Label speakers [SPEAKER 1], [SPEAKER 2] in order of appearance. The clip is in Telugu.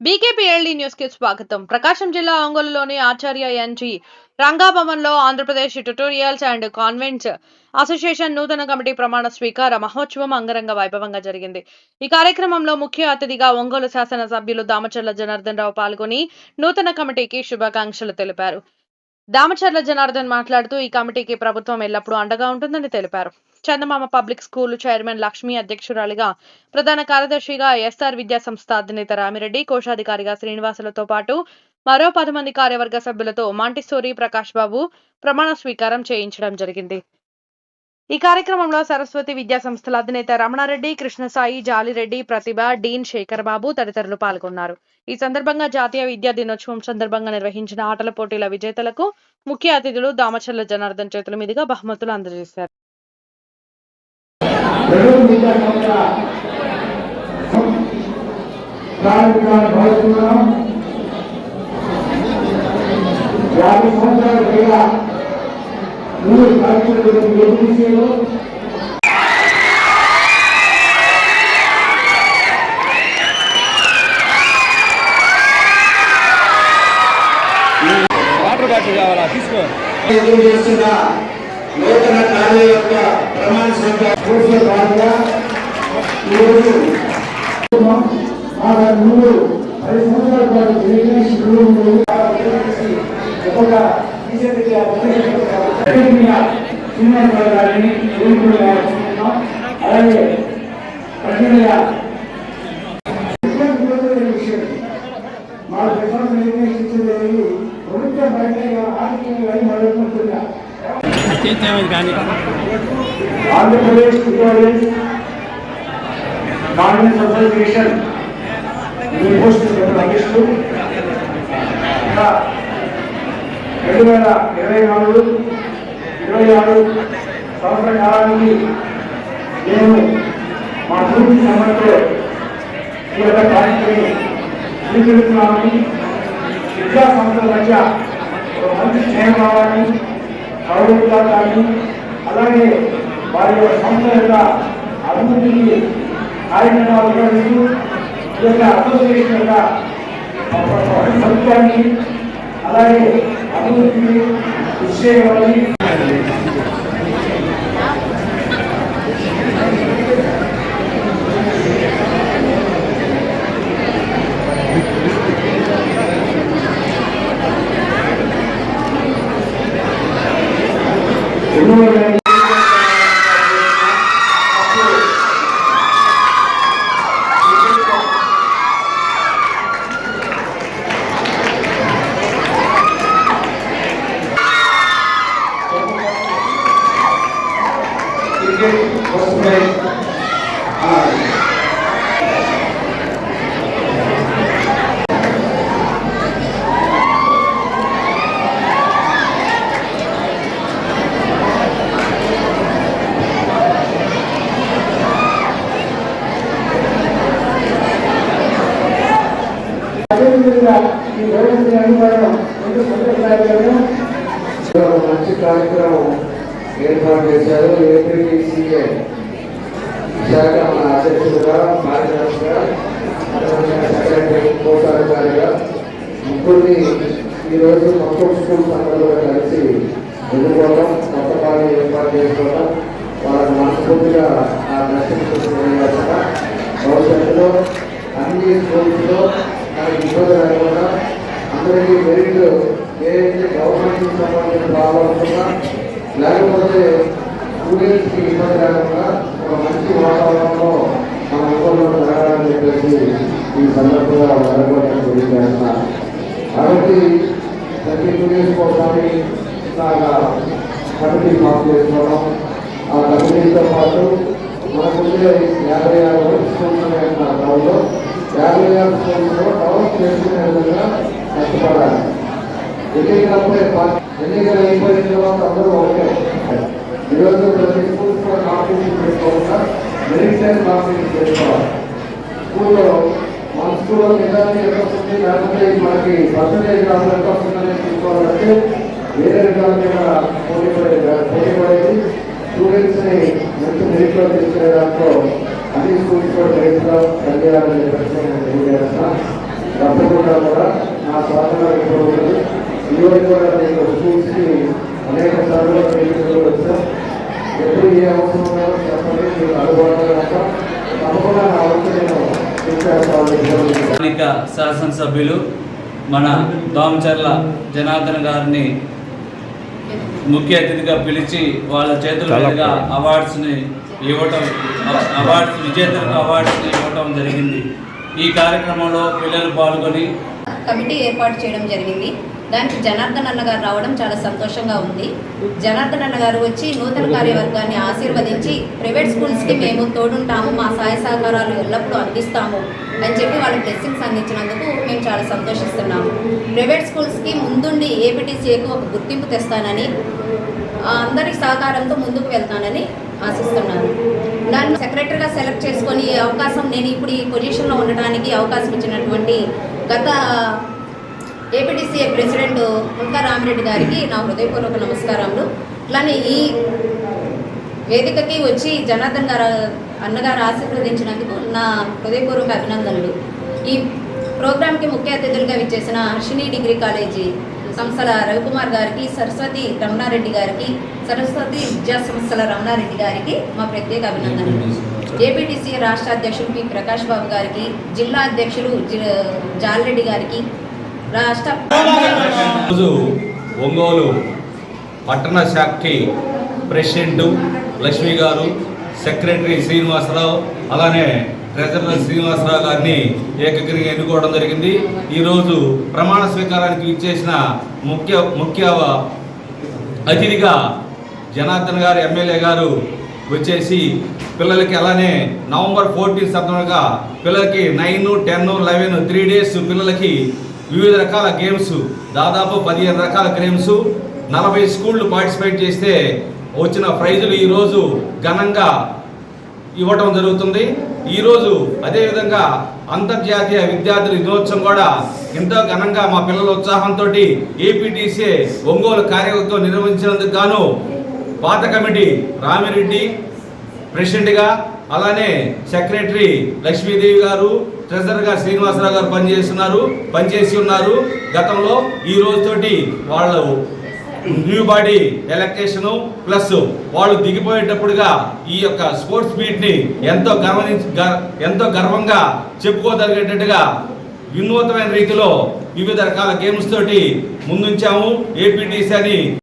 [SPEAKER 1] బీకేపీఎల్డీ న్యూస్కి స్వాగతం. ప్రకాశం జిల్లా ఒంగోలులోని Acharya N రంగాభవన్లో Andhra Pradesh tutorials and convents association నూతన కమిటీ ప్రమాణ స్వీకార మహోత్సవం అంగరంగ వైభవంగా జరిగింది. ఈ కార్యక్రమంలో ముఖ్య అతిథిగా ఒంగోలు శాసన సభ్యులు దామచర్ల జనార్దన్ రావు పాల్గొని నూతన కమిటీకి శుభాకాంక్షలు తెలిపారు. దామచర్ల జనార్దన్ మాట్లాడుతూ ఈ కమిటీకి ప్రభుత్వం ఎల్లప్పుడూ అండగా ఉంటుందని తెలిపారు. Chandamama public school chairman Lakshmi అధ్యక్షురాలిగా ప్రధాన కార్యదర్శిగా ఎస్ఆర్ విద్యా సంస్థ అధినేత రామిరెడ్డి కోశాధికారిగా శ్రీనివాసులతో పాటు మరో పది మంది కార్యవర్గ సభ్యులతో మాంటిస్టోరీ ప్రకాష్ బాబు ప్రమాణ స్వీకారం చేయించడం జరిగింది. ఈ కార్యక్రమంలో సరస్వతి విద్యా సంస్థల అధినేత రమణారెడ్డి కృష్ణసాయి జాలిరెడ్డి ప్రతిభ డీన్ శేఖర్ బాబు తదితరులు పాల్గొన్నారు. ఈ సందర్భంగా జాతీయ విద్యా దినోత్సవం సందర్భంగా నిర్వహించిన ఆటల పోటీల విజేతలకు ముఖ్య అతిథులు దామచర్ల జనార్దన్ చేతుల మీదుగా బహుమతులు అందజేశారు.
[SPEAKER 2] రెండు సంస్థ మూడు కార్యక్రమాలు నిర్వహించారు
[SPEAKER 3] వాటర్ బాటిల్ కావాలా? తీసుకో.
[SPEAKER 2] ఎదురు చేస్తున్న నూతన కార్య యొక్క ప్రమాణ స్వీకార భాగంగా ఈరోజు మూడు పది సంవత్సరాల పాటు జరిగిన శిబిరంలో ఒక్కొక్క శ్రీనివాసరావు గారిని ఎదుర్కొనే ఆలోచిస్తున్నాం అలాగే ప్రజలుగా విషయం మా ప్రజలు నిర్ణయించలేదు ప్రభుత్వం బయట ఆర్థికంగా మొదలుకుంటున్నా
[SPEAKER 3] చేసేది కానీ
[SPEAKER 2] ఆంధ్రప్రదేశ్ ట్యూటోరియల్స్ కాంగ్రెస్ అసోసియేషన్ ఈ పోస్ట్ అధ్యక్షుడు ఇంకా రెండు వేల ఇరవై నాలుగు ఇరవై ఆరు సంవత్సర కాలానికి నేను మా పూర్తి సమయంలో ఈ యొక్క కార్యక్రమం స్వీకరిస్తున్నామని విద్యా సంస్థల మధ్య ఒక మంచి స్నేహం కావాలని సౌలభ్యాలు కానీ అలాగే వారి యొక్క సంస్థ యొక్క అభివృద్ధికి కార్యక్రమాలు నిర్వహిస్తూ ఈ యొక్క అసోసియేషన్ యొక్క ప్రభుత్వాన్ని అలాగే అభివృద్ధికి కృషి చేయాలని అదేవిధంగా ఈ రోజు అనుభవం రెండు మొదటి మంచి కార్యక్రమం ఏర్పాటు చేశారు ఏపీసీఏ విశాఖ మన అధ్యక్షుడుగా కార్యదర్శిగా సెక్రటరీ కోశాధికారిగా ముగ్గురిని ఈరోజు మొత్తం స్కూల్ సంఘంలో కలిసి ఎదుర్కోవడం కొత్త కార్యం ఏర్పాటు చేసుకోవడం వాళ్ళకి మనస్ఫూర్తిగా ఆ దర్శనం భవిష్యత్తులో అన్ని స్కూల్స్లో ఇబ్బంది లేకుండా అందరికీ మెరిట్ ఏదైతే గవర్నమెంట్ సంబంధించిన ప్రాబ్లమ్స్ లేకపోతే స్టూడెంట్స్కి ఇబ్బంది లేకుండా ఒక మంచి వాతావరణంలో మన అనుకూలంలో జరగాలని చెప్పేసి ఈ సందర్భంగా జరగడం తెలియజేస్తున్నా కాబట్టి ప్రతి టూ ఇయర్స్ కోసారి ఇలాగా కమిటీ ఫామ్ చేసుకోవడం ఆ కమిటీతో పాటు మనకుండే యాభై ఆరు వరకు స్కూల్స్ ఉన్నాయన్న డెవలప్ చేసుకునే విధంగా కష్టపడాలి ఎన్నికలప్పుడే ఎన్నికలు అయిపోయిన తర్వాత అందరూ ఒకటే ఈరోజు ప్రతి స్కూల్స్ కూడా కాంపిటీషన్ చేసుకోకుండా కాంపిటీషన్ చేసుకోవాలి స్కూల్లో మన స్కూల్లో నిజాన్ని ఎంత వస్తుంది లేకపోతే మనకి పర్సంటేజ్ రాసిన ఎంత వస్తుందని చూసుకోవాలంటే వేరే విధాల మీద పోటీ పడేది పోటీ పడేది స్టూడెంట్స్ని మంచి మెరిట్ తీసుకునే దాంట్లో అన్ని స్కూల్స్ కూడా మెరిట్లో పనిచేయాలని చెప్పేసి నేను తెలియజేస్తున్నా. తప్పకుండా కూడా నా ఉంది ఇదివరకు కూడా నేను స్కూల్స్కి అనేక సార్లు ఎప్పుడు ఏ అవసరం ఉన్నారో చెప్పండి అందుబాటులో ఉంటాం. తప్పకుండా నా నేను
[SPEAKER 4] స్థానిక శాసనసభ్యులు మన దామచర్ల జనార్దన్ గారిని ముఖ్య అతిథిగా పిలిచి వాళ్ళ చేతుల మీదుగా అవార్డ్స్ని ఇవ్వటం అవార్డ్స్ విజేతలకు అవార్డ్స్ ఇవ్వటం జరిగింది. ఈ కార్యక్రమంలో పిల్లలు పాల్గొని
[SPEAKER 5] కమిటీ ఏర్పాటు చేయడం జరిగింది. దానికి జనార్దన్ అన్నగారు రావడం చాలా సంతోషంగా ఉంది. జనార్దన్ అన్నగారు వచ్చి నూతన కార్యవర్గాన్ని ఆశీర్వదించి ప్రైవేట్ స్కూల్స్కి మేము తోడుంటాము మా సహాయ సహకారాలు ఎల్లప్పుడూ అందిస్తాము అని చెప్పి వాళ్ళ బ్లెస్సింగ్స్ అందించినందుకు మేము చాలా సంతోషిస్తున్నాము. ప్రైవేట్ స్కూల్స్కి ముందుండి ఏపీటీసీఏకు ఒక గుర్తింపు తెస్తానని అందరి సహకారంతో ముందుకు వెళ్తానని ఆశిస్తున్నాను. నన్ను సెక్రటరీగా సెలెక్ట్ చేసుకొని అవకాశం నేను ఇప్పుడు ఈ పొజిషన్లో ఉండడానికి అవకాశం ఇచ్చినటువంటి గత ఏపీటీసీఏ ప్రెసిడెంట్ ముల్కా రామిరెడ్డి గారికి నా హృదయపూర్వక నమస్కారములు. అట్లానే ఈ వేదికకి వచ్చి జనార్దన్ గారు అన్నగారు ఆశీర్వదించినందుకు నా హృదయపూర్వక అభినందనలు. ఈ ప్రోగ్రాంకి ముఖ్య అతిథులుగా విచ్చేసిన హర్షిణి డిగ్రీ కాలేజీ సంస్థల రవికుమార్ గారికి సరస్వతి రమణారెడ్డి గారికి సరస్వతి విద్యా సంస్థల రమణారెడ్డి గారికి మా ప్రత్యేక అభినందనలు. ఏపీటీసీ రాష్ట్ర అధ్యక్షులు పి. ప్రకాష్ బాబు గారికి జిల్లా అధ్యక్షులు జాలరెడ్డి గారికి రాష్ట్ర
[SPEAKER 6] రోజు ఒంగోలు పట్టణ శాఖకి ప్రెసిడెంట్ లక్ష్మి గారు సెక్రటరీ శ్రీనివాసరావు అలానే ట్రెజరర్ శ్రీనివాసరావు గారిని ఏకగ్రీగా ఎన్నుకోవడం జరిగింది. ఈరోజు ప్రమాణ స్వీకారానికి ఇచ్చేసిన ముఖ్య ముఖ్య అతిథిగా జనార్దన్ గారు ఎమ్మెల్యే గారు వచ్చేసి పిల్లలకి అలానే నవంబర్ ఫోర్టీన్ సందర్భంగా పిల్లలకి nine ten eleven three days పిల్లలకి వివిధ రకాల గేమ్స్ దాదాపు పదిహేను రకాల గేమ్స్ నలభై స్కూళ్ళు పార్టిసిపేట్ చేస్తే వచ్చిన ప్రైజులు ఈరోజు ఘనంగా ఇవ్వటం జరుగుతుంది. ఈరోజు అదేవిధంగా అంతర్జాతీయ విద్యార్థుల దినోత్సవం కూడా ఎంతో ఘనంగా మా పిల్లల ఉత్సాహంతో ఏపీటీసీ ఒంగోలు కార్యవర్గం నిర్వహించినందుకు గాను పాత కమిటీ రామిరెడ్డి ప్రెసిడెంట్గా అలానే సెక్రటరీ లక్ష్మీదేవి గారు ట్రెజరర్గా శ్రీనివాసరావు గారు పనిచేస్తున్నారు పనిచేసి ఉన్నారు. గతంలో ఈ రోజుతోటి వాళ్ళు న్యూ బాడీ ఎలక్టేషన్ ప్లస్ వాళ్ళు దిగిపోయేటప్పుడుగా ఈ యొక్క స్పోర్ట్స్ మీట్ని ఎంతో గర్వించ ఎంతో గర్వంగా చెప్పుకోదలిగేటట్టుగా వినూతమైన రీతిలో వివిధ రకాల గేమ్స్ తోటి ముందుంచాము. ఏపీటీసీ అని